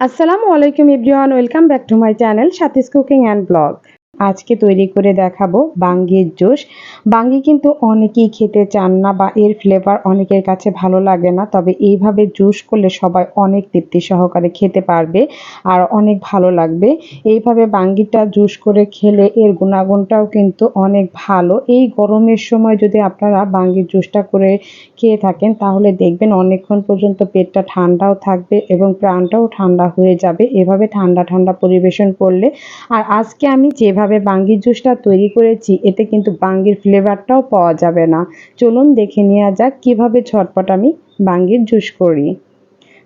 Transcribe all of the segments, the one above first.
আসসালামু আলাইকুম everyone welcome back to my channel Sathi's cooking and blog. আজকে তৈরি করে দেখাবো বাঙ্গির জুস। বাঙ্গি কিন্তু অনেকেই খেতে চান না বা এর ফ্লেভার অনেকের কাছে ভালো লাগে না। তবে এইভাবে জুস করলে সবাই অনেক তৃপ্তি সহকারে খেতে পারবে আর অনেক ভালো লাগবে। এইভাবে বাঙ্গিটা জুস করে খেলে এর গুণাগুণটাও কিন্তু অনেক ভালো। এই গরমের সময় যদি আপনারা বাঙ্গির জুসটা করে খেয়ে থাকেন, তাহলে দেখবেন অনেকক্ষণ পর্যন্ত পেটটা ঠান্ডাও থাকবে এবং প্রাণটাও ঠান্ডা হয়ে যাবে। এভাবে ঠান্ডা ঠান্ডা পরিবেশন করলে আর আজকে আমি যেভাবে বাঙ্গির জুসটা তৈরি করেছি, এতে কিন্তু বাঙ্গির ফ্লেভারটাও পাওয়া যাবে না। চলুন দেখে নেওয়া যাক কীভাবে ঝটপট আমি বাঙ্গির জুস করি।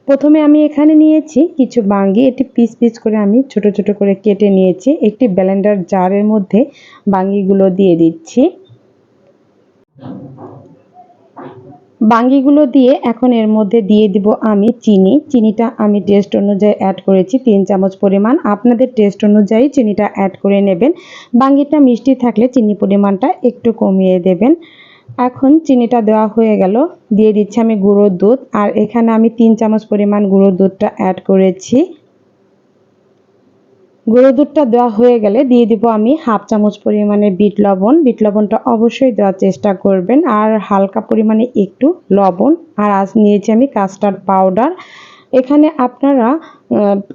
প্রথমে আমি এখানে নিয়েছি কিছু বাঙ্গি, এটি পিস পিস করে আমি ছোট ছোট করে কেটে নিয়েছি। একটি ব্লেন্ডার জারের মধ্যে বাঙ্গিগুলো দিয়ে দিচ্ছি। বাঙ্গিগুলো দিয়ে এখন এর মধ্যে দিয়ে দিব আমি চিনি। চিনিটা আমি টেস্ট অনুযায়ী অ্যাড করেছি, তিন চামচ পরিমাণ। আপনাদের টেস্ট অনুযায়ী চিনিটা অ্যাড করে নেবেন। বাঙ্গিটা মিষ্টি থাকলে চিনি পরিমাণটা একটু কমিয়ে দেবেন। এখন চিনিটা দেওয়া হয়ে গেল। দিয়ে দিচ্ছি আমি গুঁড়োর দুধ। আর এখানে আমি তিন চামচ পরিমাণ গুঁড়োর দুধটা অ্যাড করেছি। গুঁড়ো দুধটা দেওয়া হয়ে গেলে দিয়ে দিব আমি হাফ চামচ পরিমাণে বিট লবণ। বিট লবণটা অবশ্যই দেওয়ার চেষ্টা করবেন। আর হালকা পরিমাণে একটু লবণ। আর আজ নিয়েছি আমি কাস্টার্ড পাউডার। এখানে আপনারা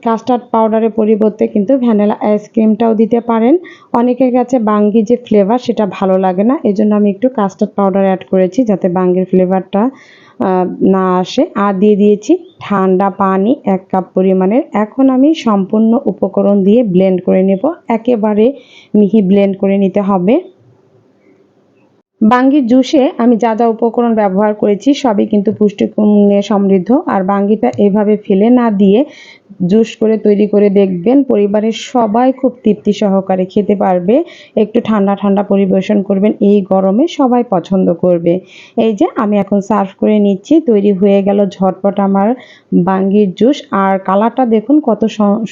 কাস্টার্ড পাউডারের পরিবর্তে কিন্তু ভ্যানিলা আইসক্রিমটাও দিতে পারেন। অনেকের কাছে বাঙ্গি যে ফ্লেভার সেটা ভালো লাগে না। এজন্য আমি একটু কাস্টার্ড পাউডার অ্যাড করেছি যাতে বাঙ্গির ফ্লেভারটা না আসে। আর দিয়ে দিয়েছি ঠান্ডা পানি এক কাপ পরিমাণের। এখন আমি সম্পূর্ণ উপকরণ দিয়ে ব্লেন্ড করে নেব। একেবারে মিহি ব্লেন্ড করে নিতে হবে। বাঙ্গির জুসে আমি যা যা উপকরণ ব্যবহার করেছি সবই কিন্তু পুষ্টিগুণে সমৃদ্ধ। আর বাঙ্গিটা এভাবে ফেলে না দিয়ে জুস করে তৈরি করে দেখবেন, পরিবারের সবাই খুব তৃপ্তি সহকারে খেতে পারবে। একটু ঠান্ডা ঠান্ডা পরিবেশন করবেন, এই গরমে সবাই পছন্দ করবে। এই যে আমি এখন সার্ভ করে নিচ্ছি, তৈরি হয়ে গেল ঝটপট আমার বাঙ্গির জুস। আর কালারটা দেখুন কত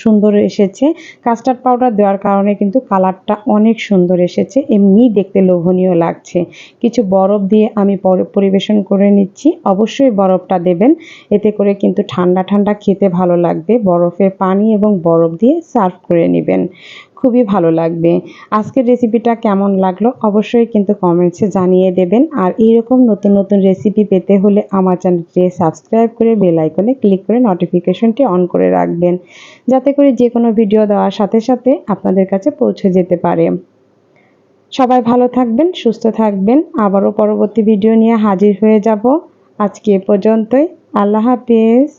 সুন্দর এসেছে। কাস্টার্ড পাউডার দেওয়ার কারণে কিন্তু কালারটা অনেক সুন্দর এসেছে এমনি দেখতে লোভনীয় লাগছে। কিছু বরফ দিয়ে আমি পরিবেশন করে নিচ্ছি। অবশ্যই বরফটা দেবেন। এতে করে কিন্তু ঠান্ডা ঠান্ডা খেতে ভালো লাগবে। বরফের পানি এবং বরফ দিয়ে সার্ভ করে নেবেন। খুবই ভালো লাগবে। আজকের রেসিপিটা কেমন লাগল অবশ্যই কিন্তু কমেন্টসে জানিয়ে দেবেন। আর এইরকম নতুন নতুন রেসিপি পেতে হলে আমার চ্যানেলটি সাবস্ক্রাইব করে বেল আইকনে ক্লিক করে নোটিফিকেশনটি অন করে রাখবেন। যাতে করে যে কোনো ভিডিও দেওয়ার সাথে সাথে আপনাদের কাছে পৌঁছে যেতে পারে। সবাই ভালো থাকবেন, সুস্থ থাকবেন। আবারও পরবর্তী ভিডিও নিয়ে হাজির হয়ে যাব। আজকে এ পর্যন্তই। আল্লাহ হাফিজ।